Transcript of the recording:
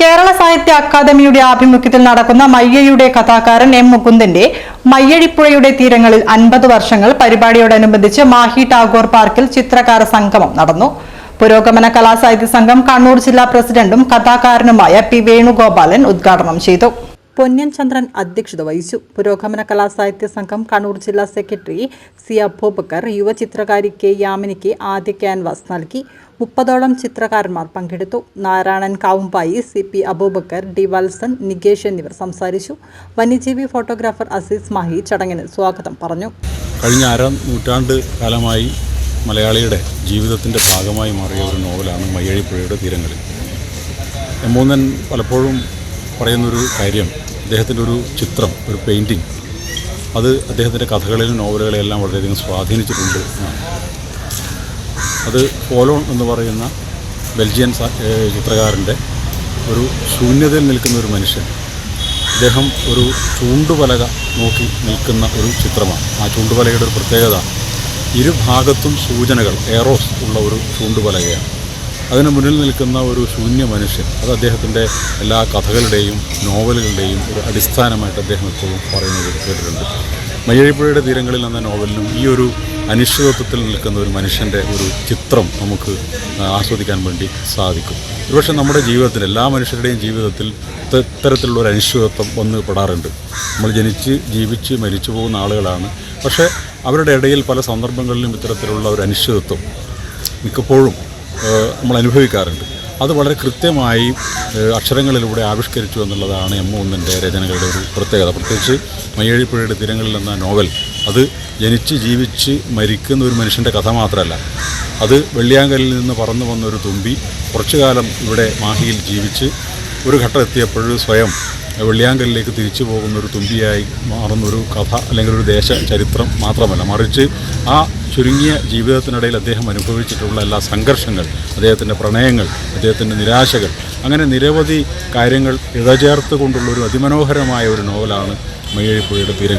കേരള സാഹിത്യ അക്കാദമിയുടെ ആഭിമുഖ്യത്തിൽ നടക്കുന്ന മയ്യയുടെ കഥാകാരൻ എം മുകുന്ദന്റെ മയ്യഴിപ്പുഴയുടെ തീരങ്ങളിൽ അൻപത് വർഷങ്ങൾ പരിപാടിയോടനുബന്ധിച്ച് മാഹി ടാഗോർ പാർക്കിൽ ചിത്രകാര സംഗമം നടന്നു. പുരോഗമന കലാസാഹിത്യ സംഘം കണ്ണൂർ ജില്ലാ പ്രസിഡന്റും കഥാകാരനുമായ പി വേണുഗോപാലൻ ഉദ്ഘാടനം ചെയ്തു. പൊന്യൻ ചന്ദ്രൻ അധ്യക്ഷത വഹിച്ചു. പുരോഗമന കലാസാഹിത്യ സംഘം കണ്ണൂർ ജില്ലാ സെക്രട്ടറി സി അബൂബക്കർ യുവചിത്രകാരി കെ യാമിനിക്ക് ആദ്യ ക്യാൻവാസ് നൽകി. മുപ്പതോളം ചിത്രകാരന്മാർ പങ്കെടുത്തു. Narayanan Kavumbayi C P Abubakar D Valsan Nikesh എന്നിവർ സംസാരിച്ചു. വന്യജീവി ഫോട്ടോഗ്രാഫർ അസീസ് മാഹി ചടങ്ങിന് സ്വാഗതം പറഞ്ഞു. കഴിഞ്ഞ അര നൂറ്റാണ്ട് കാലമായി മലയാളിയുടെ ജീവിതത്തിന്റെ ഭാഗമായി മാറിയ ഒരു നോവലാണ് മയ്യഴിപ്പുഴയുടെ തീരങ്ങളിൽ. എമ്മൂന്നൻ പലപ്പോഴും പറയുന്നൊരു കാര്യം അദ്ദേഹത്തിന്റെ ഒരു ചിത്രം ഒരു പെയിന്റിങ് അത് അദ്ദേഹത്തിന്റെ കഥകളിലും നോവലുകളെയും എല്ലാം വളരെയധികം സ്വാധീനിച്ചിട്ടുണ്ട് അത് പോലോൺ എന്ന് പറയുന്ന ബെൽജിയൻ ചിത്രകാരന്റെ ഒരു ശൂന്യതയിൽ നിൽക്കുന്ന ഒരു മനുഷ്യൻ. അദ്ദേഹം ഒരു ചൂണ്ടുപലക നോക്കി നിൽക്കുന്ന ഒരു ചിത്രമാണ്. ആ ചൂണ്ടുപലകയുടെ ഒരു പ്രത്യേകത ഇരുഭാഗത്തും സൂചനകൾ എറോസ് ഉള്ള ഒരു ചൂണ്ടുപലകയാണ് അതിന് മുന്നിൽ നിൽക്കുന്ന ഒരു ശൂന്യ മനുഷ്യൻ. അത് അദ്ദേഹത്തിന്റെ എല്ലാ കഥകളുടെയും നോവലുകളുടെയും ഒരു അടിസ്ഥാനമായിട്ട് അദ്ദേഹം എപ്പോഴും പറയുന്നത് കേട്ടിട്ടുണ്ട്. മയ്യഴിപ്പുഴയുടെ തീരങ്ങളിൽ എന്ന നോവലിനും ഈ ഒരു അനിശ്ചിതത്വത്തിൽ നിൽക്കുന്ന ഒരു മനുഷ്യന്റെ ഒരു ചിത്രം നമുക്ക് ആസ്വദിക്കാൻ വേണ്ടി സാധിക്കും. ഒരുപക്ഷെ നമ്മുടെ ജീവിതത്തിൽ എല്ലാ മനുഷ്യരുടെയും ജീവിതത്തിൽ ഇത്ത- ഇത്തരത്തിലുള്ള ഒരു അനിശ്ചിതത്വം വന്ന് പെടാറുണ്ട്. നമ്മൾ ജനിച്ച് ജീവിച്ച് മരിച്ചു പോകുന്ന ആളുകളാണ്. പക്ഷേ അവരുടെ ഇടയിൽ പല സന്ദർഭങ്ങളിലും ഇത്തരത്തിലുള്ള ഒരു അനിശ്ചിതത്വം മിക്കപ്പോഴും നമ്മൾ അനുഭവിക്കാറുണ്ട്. അത് വളരെ കൃത്യമായി അക്ഷരങ്ങളിലൂടെ ആവിഷ്കരിച്ചു എന്നുള്ളതാണ് എം ഒന്നിന്റെ രചനകളുടെ ഒരു പ്രത്യേകത. പ്രത്യേകിച്ച് മയ്യഴിപ്പുഴയുടെ തീരങ്ങളിൽ എന്ന നോവൽ അത് ജനിച്ച് ജീവിച്ച് മരിക്കുന്ന ഒരു മനുഷ്യന്റെ കഥ മാത്രമല്ല. അത് വെള്ളിയാങ്കലിൽ നിന്ന് പറന്നു വന്നൊരു തുമ്പി കുറച്ചു കാലം ഇവിടെ മാഹിയിൽ ജീവിച്ച് ഒരു ഘട്ടം എത്തിയപ്പോൾ സ്വയം വെള്ളിയാങ്കലിലേക്ക് തിരിച്ചു പോകുന്ന ഒരു തുമ്പിയായി മാറുന്നൊരു കഥ അല്ലെങ്കിൽ ഒരു ദേശ ചരിത്രം മാത്രമല്ല മറിച്ച് ആ ചുരുങ്ങിയ ജീവിതത്തിനിടയിൽ അദ്ദേഹം അനുഭവിച്ചിട്ടുള്ള എല്ലാ സംഘർഷങ്ങൾ അദ്ദേഹത്തിന്റെ പ്രണയങ്ങൾ അദ്ദേഹത്തിന്റെ നിരാശകൾ അങ്ങനെ നിരവധി കാര്യങ്ങൾ ഇഴചേർത്ത് കൊണ്ടുള്ള ഒരു അതിമനോഹരമായ ഒരു നോവലാണ് മയ്യഴിപ്പുഴയുടെ